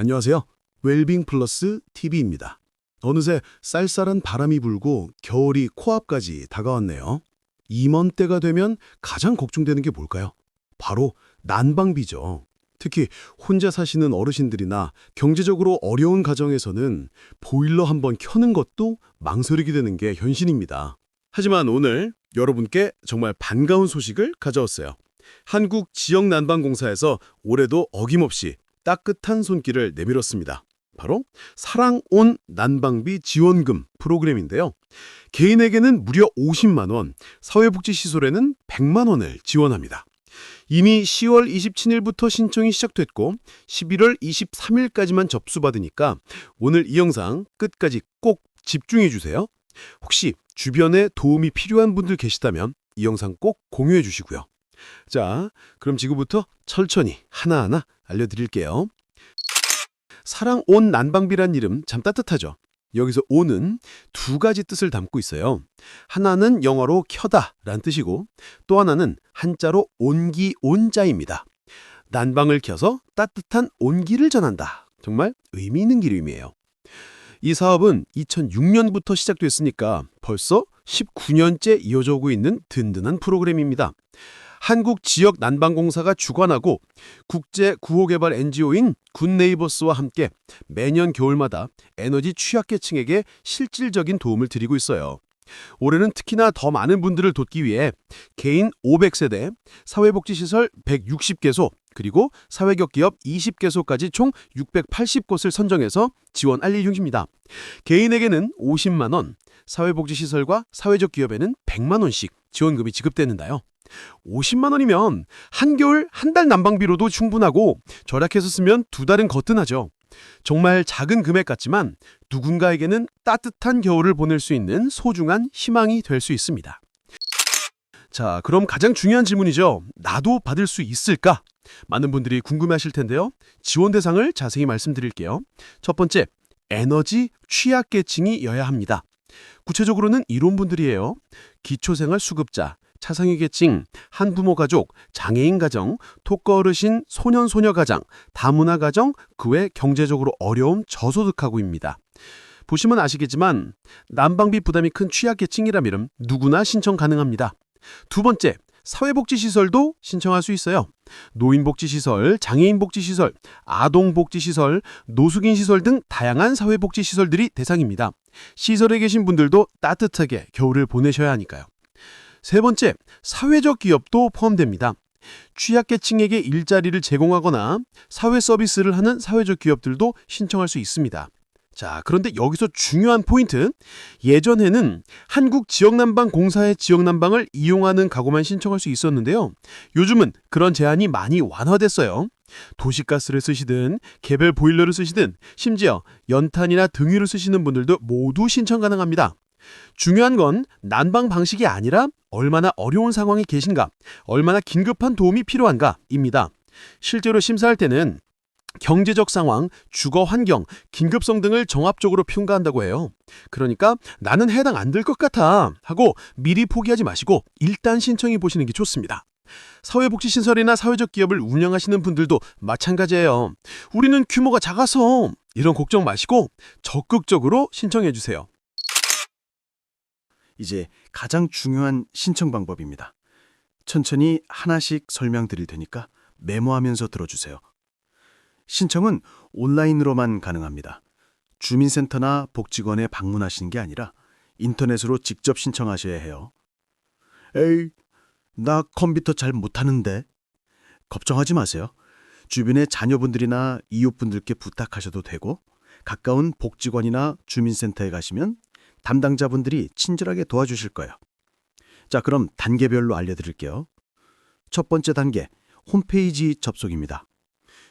안녕하세요. 웰빙 플러스 TV입니다. 어느새 쌀쌀한 바람이 불고 겨울이 코앞까지 다가왔네요. 이맘때가 되면 가장 걱정되는 게 뭘까요? 바로 난방비죠. 특히 혼자 사시는 어르신들이나 경제적으로 어려운 가정에서는 보일러 한번 켜는 것도 망설이게 되는 게 현실입니다. 하지만 오늘 여러분께 정말 반가운 소식을 가져왔어요. 한국 지역난방공사에서 올해도 어김없이 따뜻한 손길을 내밀었습니다. 바로 사랑온 난방비 지원금 프로그램인데요. 개인에게는 무려 50만 원, 사회복지시설에는 100만 원을 지원합니다. 이미 10월 27일부터 신청이 시작됐고 11월 23일까지만 접수받으니까 오늘 이 영상 끝까지 꼭 집중해 주세요. 혹시 주변에 도움이 필요한 분들 계시다면 이 영상 꼭 공유해 주시고요. 자, 그럼 지금부터 천천히 하나하나 알려드릴게요. 사랑 온 난방비란 이름 참 따뜻하죠. 여기서 온은 두 가지 뜻을 담고 있어요. 하나는 영어로 켜다 란 뜻이고 또 하나는 한자로 온기 온자입니다. 난방을 켜서 따뜻한 온기를 전한다. 정말 의미 있는 기름이에요. 이 사업은 2006년부터 시작됐으니까 벌써 19년째 이어져 오고 있는 든든한 프로그램입니다. 한국 지역 난방공사가 주관하고 국제 구호개발 NGO인 굿네이버스와 함께 매년 겨울마다 에너지 취약계층에게 실질적인 도움을 드리고 있어요. 올해는 특히나 더 많은 분들을 돕기 위해 개인 500세대, 사회복지시설 160개소, 그리고 사회격기업 20개소까지 총 680곳을 선정해서 지원 알릴 중입니다. 개인에게는 50만 원, 사회복지시설과 사회적 기업에는 100만 원씩 지원금이 지급되는데요. 50만 원이면 한겨울 한 달 난방비로도 충분하고 절약해서 쓰면 두 달은 거뜬하죠. 정말 작은 금액 같지만 누군가에게는 따뜻한 겨울을 보낼 수 있는 소중한 희망이 될 수 있습니다. 자, 그럼 가장 중요한 질문이죠. 나도 받을 수 있을까? 많은 분들이 궁금해하실 텐데요. 지원 대상을 자세히 말씀드릴게요. 첫 번째, 에너지 취약계층이여야 합니다. 구체적으로는 이런 분들이에요. 기초생활 수급자, 차상위 계층, 한부모 가족, 장애인 가정, 독거 어르신, 소년 소녀 가정, 다문화 가정, 그 외 경제적으로 어려움 저소득 가구입니다. 보시면 아시겠지만 난방비 부담이 큰 취약계층이라면 누구나 신청 가능합니다. 두 번째, 사회복지시설도 신청할 수 있어요. 노인복지시설, 장애인복지시설, 아동복지시설, 노숙인시설 등 다양한 사회복지시설들이 대상입니다. 시설에 계신 분들도 따뜻하게 겨울을 보내셔야 하니까요. 세 번째, 사회적 기업도 포함됩니다. 취약계층에게 일자리를 제공하거나 사회 서비스를 하는 사회적 기업들도 신청할 수 있습니다. 자, 그런데 여기서 중요한 포인트. 예전에는 한국 지역난방 공사의 지역난방을 이용하는 가구만 신청할 수 있었는데요. 요즘은 그런 제한이 많이 완화됐어요. 도시가스를 쓰시든 개별 보일러를 쓰시든 심지어 연탄이나 등유를 쓰시는 분들도 모두 신청 가능합니다. 중요한 건 난방 방식이 아니라 얼마나 어려운 상황에 계신가, 얼마나 긴급한 도움이 필요한가입니다. 실제로 심사할 때는 경제적 상황, 주거 환경, 긴급성 등을 종합적으로 평가한다고 해요. 그러니까 나는 해당 안 될 것 같아 하고 미리 포기하지 마시고 일단 신청해 보시는 게 좋습니다. 사회복지시설이나 사회적 기업을 운영하시는 분들도 마찬가지예요. 우리는 규모가 작아서 이런 걱정 마시고 적극적으로 신청해 주세요. 이제 가장 중요한 신청 방법입니다. 천천히 하나씩 설명드릴 테니까 메모하면서 들어주세요. 신청은 온라인으로만 가능합니다. 주민센터나 복지관에 방문하시는 게 아니라 인터넷으로 직접 신청하셔야 해요. 에이, 나 컴퓨터 잘 못하는데. 걱정하지 마세요. 주변의 자녀분들이나 이웃분들께 부탁하셔도 되고 가까운 복지관이나 주민센터에 가시면 담당자분들이 친절하게 도와주실 거예요. 자, 그럼 단계별로 알려드릴게요. 첫 번째 단계, 홈페이지 접속입니다.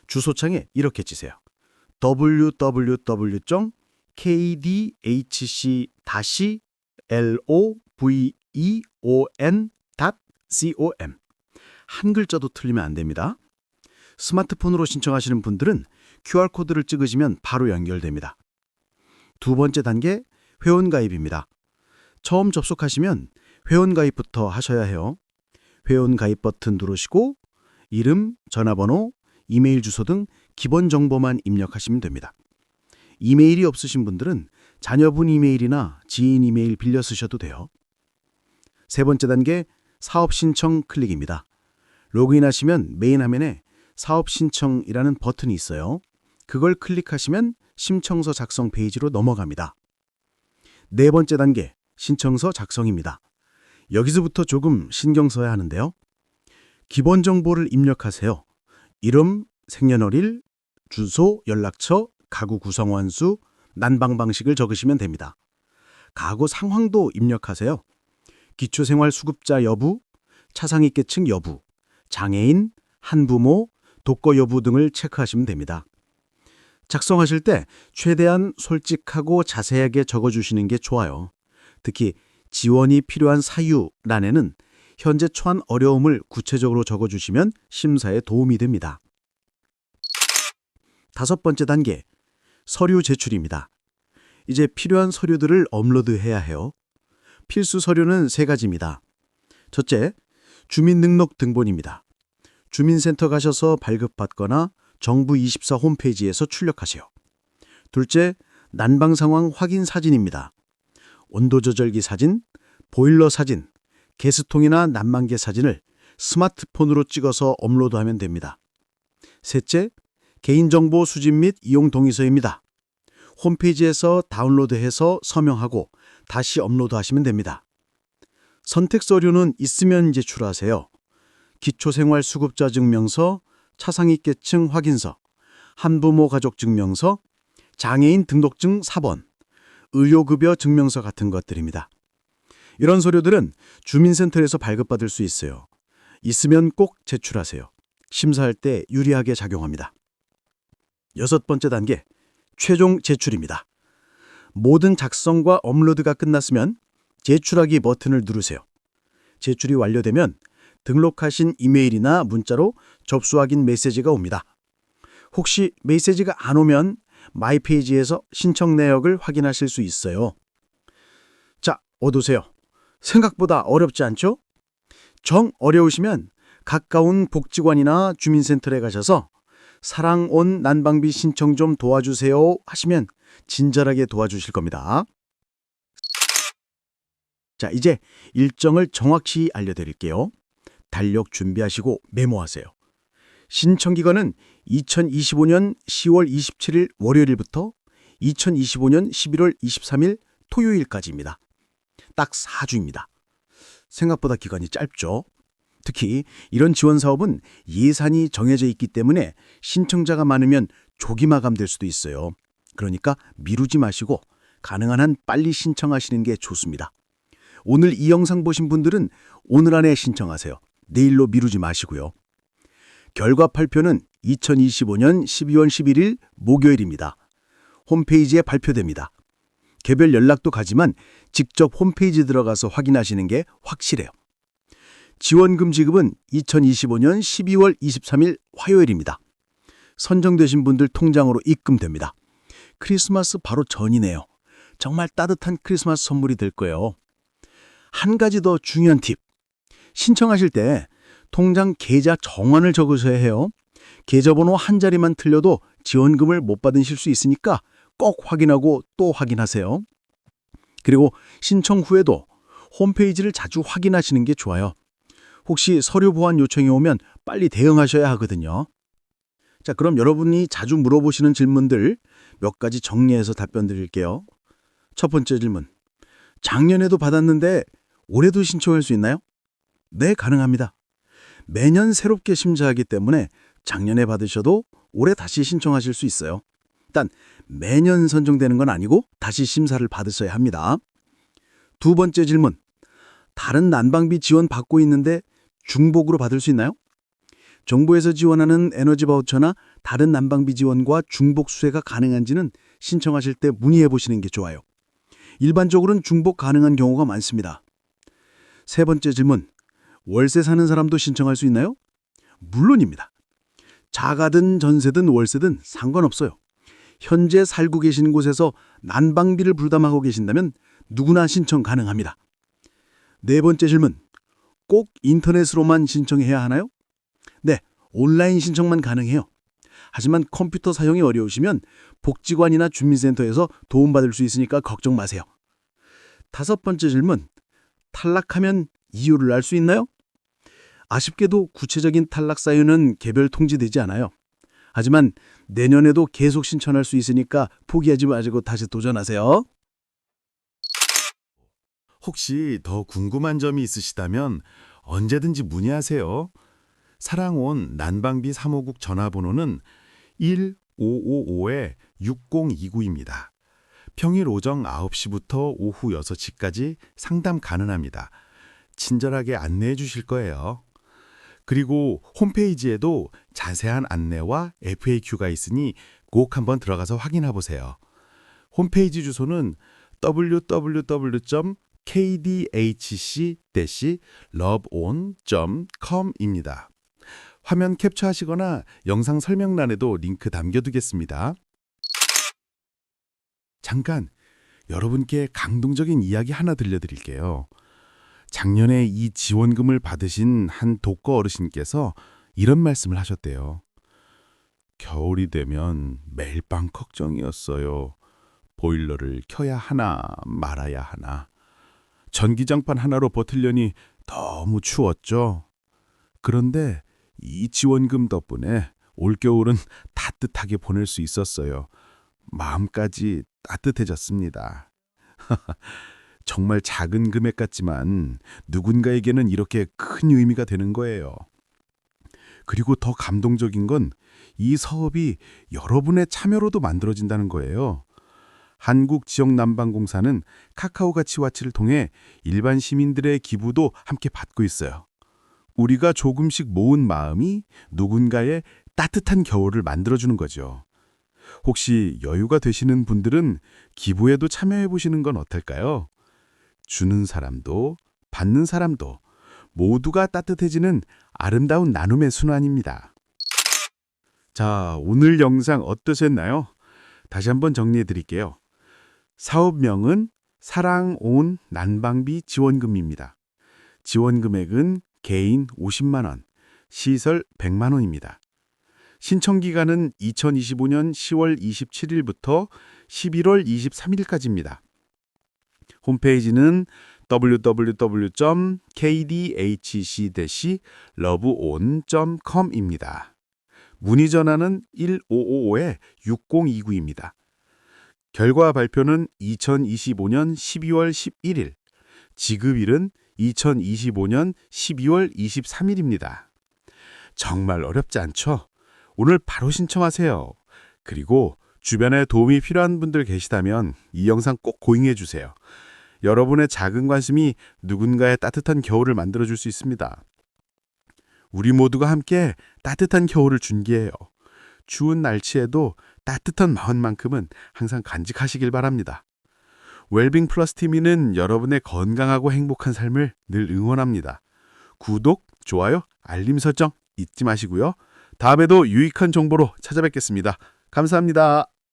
주소창에 이렇게 치세요. www.kdhc-loveon.com 한 글자도 틀리면 안 됩니다. 스마트폰으로 신청하시는 분들은 QR코드를 찍으시면 바로 연결됩니다. 두 번째 단계, 회원가입입니다. 처음 접속하시면 회원가입부터 하셔야 해요. 회원가입 버튼 누르시고 이름, 전화번호, 이메일 주소 등 기본 정보만 입력하시면 됩니다. 이메일이 없으신 분들은 자녀분 이메일이나 지인 이메일 빌려 쓰셔도 돼요. 세 번째 단계 사업 신청 클릭입니다. 로그인하시면 메인 화면에 사업 신청이라는 버튼이 있어요. 그걸 클릭하시면 신청서 작성 페이지로 넘어갑니다. 네 번째 단계 신청서 작성입니다. 여기서부터 조금 신경 써야 하는데요. 기본 정보를 입력하세요. 이름, 생년월일, 주소, 연락처, 가구 구성원 수, 난방 방식을 적으시면 됩니다. 가구 상황도 입력하세요. 기초생활수급자 여부, 차상위계층 여부, 장애인, 한부모, 독거 여부 등을 체크하시면 됩니다. 작성하실 때 최대한 솔직하고 자세하게 적어주시는 게 좋아요. 특히 지원이 필요한 사유란에는 현재 처한 어려움을 구체적으로 적어주시면 심사에 도움이 됩니다. 다섯 번째 단계, 서류 제출입니다. 이제 필요한 서류들을 업로드해야 해요. 필수 서류는 세 가지입니다. 첫째, 주민등록 등본입니다. 주민센터 가셔서 발급받거나 정부24 홈페이지에서 출력하세요. 둘째, 난방 상황 확인 사진입니다. 온도 조절기 사진, 보일러 사진, 가스통이나 난방계 사진을 스마트폰으로 찍어서 업로드하면 됩니다. 셋째, 개인정보 수집 및 이용 동의서입니다. 홈페이지에서 다운로드해서 서명하고 다시 업로드하시면 됩니다. 선택 서류는 있으면 제출하세요. 기초생활수급자 증명서, 차상위계층 확인서, 한부모 가족 증명서, 장애인 등록증 4번, 의료급여 증명서 같은 것들입니다. 이런 서류들은 주민센터에서 발급받을 수 있어요. 있으면 꼭 제출하세요. 심사할 때 유리하게 작용합니다. 여섯 번째 단계, 최종 제출입니다. 모든 작성과 업로드가 끝났으면 제출하기 버튼을 누르세요. 제출이 완료되면 등록하신 이메일이나 문자로 접수 확인 메시지가 옵니다. 혹시 메시지가 안 오면 마이 페이지에서 신청 내역을 확인하실 수 있어요. 자, 어두세요. 생각보다 어렵지 않죠? 정 어려우시면 가까운 복지관이나 주민센터에 가셔서 사랑 온 난방비 신청 좀 도와주세요 하시면 친절하게 도와주실 겁니다. 자, 이제 일정을 정확히 알려드릴게요. 달력 준비하시고 메모하세요. 신청 기간은 2025년 10월 27일 월요일부터 2025년 11월 23일 토요일까지입니다. 딱 4주입니다. 생각보다 기간이 짧죠. 특히 이런 지원 사업은 예산이 정해져 있기 때문에 신청자가 많으면 조기 마감될 수도 있어요. 그러니까 미루지 마시고 가능한 한 빨리 신청하시는 게 좋습니다. 오늘 이 영상 보신 분들은 오늘 안에 신청하세요. 내일로 미루지 마시고요. 결과 발표는 2025년 12월 11일 목요일입니다. 홈페이지에 발표됩니다. 개별 연락도 가지만 직접 홈페이지 들어가서 확인하시는 게 확실해요. 지원금 지급은 2025년 12월 23일 화요일입니다. 선정되신 분들 통장으로 입금됩니다. 크리스마스 바로 전이네요. 정말 따뜻한 크리스마스 선물이 될 거예요. 한 가지 더 중요한 팁. 신청하실 때 통장 계좌 정환을 적으셔야 해요. 계좌번호 한 자리만 틀려도 지원금을 못 받으실 수 있으니까 꼭 확인하고 또 확인하세요. 그리고 신청 후에도 홈페이지를 자주 확인하시는 게 좋아요. 혹시 서류 보완 요청이 오면 빨리 대응하셔야 하거든요. 자, 그럼 여러분이 자주 물어보시는 질문들 몇 가지 정리해서 답변 드릴게요. 첫 번째 질문. 작년에도 받았는데 올해도 신청할 수 있나요? 네, 가능합니다. 매년 새롭게 심사하기 때문에 작년에 받으셔도 올해 다시 신청하실 수 있어요. 단 매년 선정되는 건 아니고 다시 심사를 받으셔야 합니다. 두 번째 질문. 다른 난방비 지원 받고 있는데 중복으로 받을 수 있나요? 정부에서 지원하는 에너지 바우처나 다른 난방비 지원과 중복 수혜가 가능한지는 신청하실 때 문의해 보시는 게 좋아요. 일반적으로는 중복 가능한 경우가 많습니다. 세 번째 질문. 월세 사는 사람도 신청할 수 있나요? 물론입니다. 자가든 전세든 월세든 상관없어요. 현재 살고 계신 곳에서 난방비를 부담하고 계신다면 누구나 신청 가능합니다. 네 번째 질문. 꼭 인터넷으로만 신청해야 하나요? 네, 온라인 신청만 가능해요. 하지만 컴퓨터 사용이 어려우시면 복지관이나 주민센터에서 도움받을 수 있으니까 걱정 마세요. 다섯 번째 질문. 탈락하면 이유를 알 수 있나요? 아쉽게도 구체적인 탈락 사유는 개별 통지되지 않아요. 하지만 내년에도 계속 신청할 수 있으니까 포기하지 마시고 다시 도전하세요. 혹시 더 궁금한 점이 있으시다면 언제든지 문의하세요. 사랑온 난방비 사무국 전화번호는 1555-6029입니다. 평일 오전 9시부터 오후 6시까지 상담 가능합니다. 친절하게 안내해 주실 거예요. 그리고 홈페이지에도 자세한 안내와 FAQ가 있으니 꼭 한번 들어가서 확인해 보세요. 홈페이지 주소는 www.kdhc-loveon.com입니다. 화면 캡처하시거나 영상 설명란에도 링크 남겨두겠습니다. 잠깐 여러분께 감동적인 이야기 하나 들려드릴게요. 작년에 이 지원금을 받으신 한 독거 어르신께서 이런 말씀을 하셨대요. 겨울이 되면 매일 밤 걱정이었어요. 보일러를 켜야 하나 말아야 하나. 전기장판 하나로 버틸려니 너무 추웠죠. 그런데 이 지원금 덕분에 올겨울은 따뜻하게 보낼 수 있었어요. 마음까지 따뜻해졌습니다. 정말 작은 금액 같지만 누군가에게는 이렇게 큰 의미가 되는 거예요. 그리고 더 감동적인 건 이 사업이 여러분의 참여로도 만들어진다는 거예요. 한국지역난방공사는 카카오 가치와치를 통해 일반 시민들의 기부도 함께 받고 있어요. 우리가 조금씩 모은 마음이 누군가의 따뜻한 겨울을 만들어주는 거죠. 혹시 여유가 되시는 분들은 기부에도 참여해 보시는 건 어떨까요? 주는 사람도 받는 사람도 모두가 따뜻해지는 아름다운 나눔의 순환입니다. 자, 오늘 영상 어떠셨나요? 다시 한번 정리해 드릴게요. 사업명은 사랑 온 난방비 지원금입니다. 지원 금액은 개인 50만 원, 시설 100만 원입니다. 신청 기간은 2025년 10월 27일부터 11월 23일까지입니다. 홈페이지는 www.kdhc-loveon.com입니다. 문의 전화는 1555-6029입니다. 결과 발표는 2025년 12월 11일, 지급일은 2025년 12월 23일입니다. 정말 어렵지 않죠? 오늘 바로 신청하세요. 그리고 주변에 도움이 필요한 분들 계시다면 이 영상 꼭 고잉해 주세요. 여러분의 작은 관심이 누군가의 따뜻한 겨울을 만들어 줄 수 있습니다. 우리 모두가 함께 따뜻한 겨울을 준비해요. 추운 날씨에도 따뜻한 마음만큼은 항상 간직하시길 바랍니다. 웰빙 플러스 TV는 여러분의 건강하고 행복한 삶을 늘 응원합니다. 구독, 좋아요, 알림 설정 잊지 마시고요. 다음에도 유익한 정보로 찾아뵙겠습니다. 감사합니다.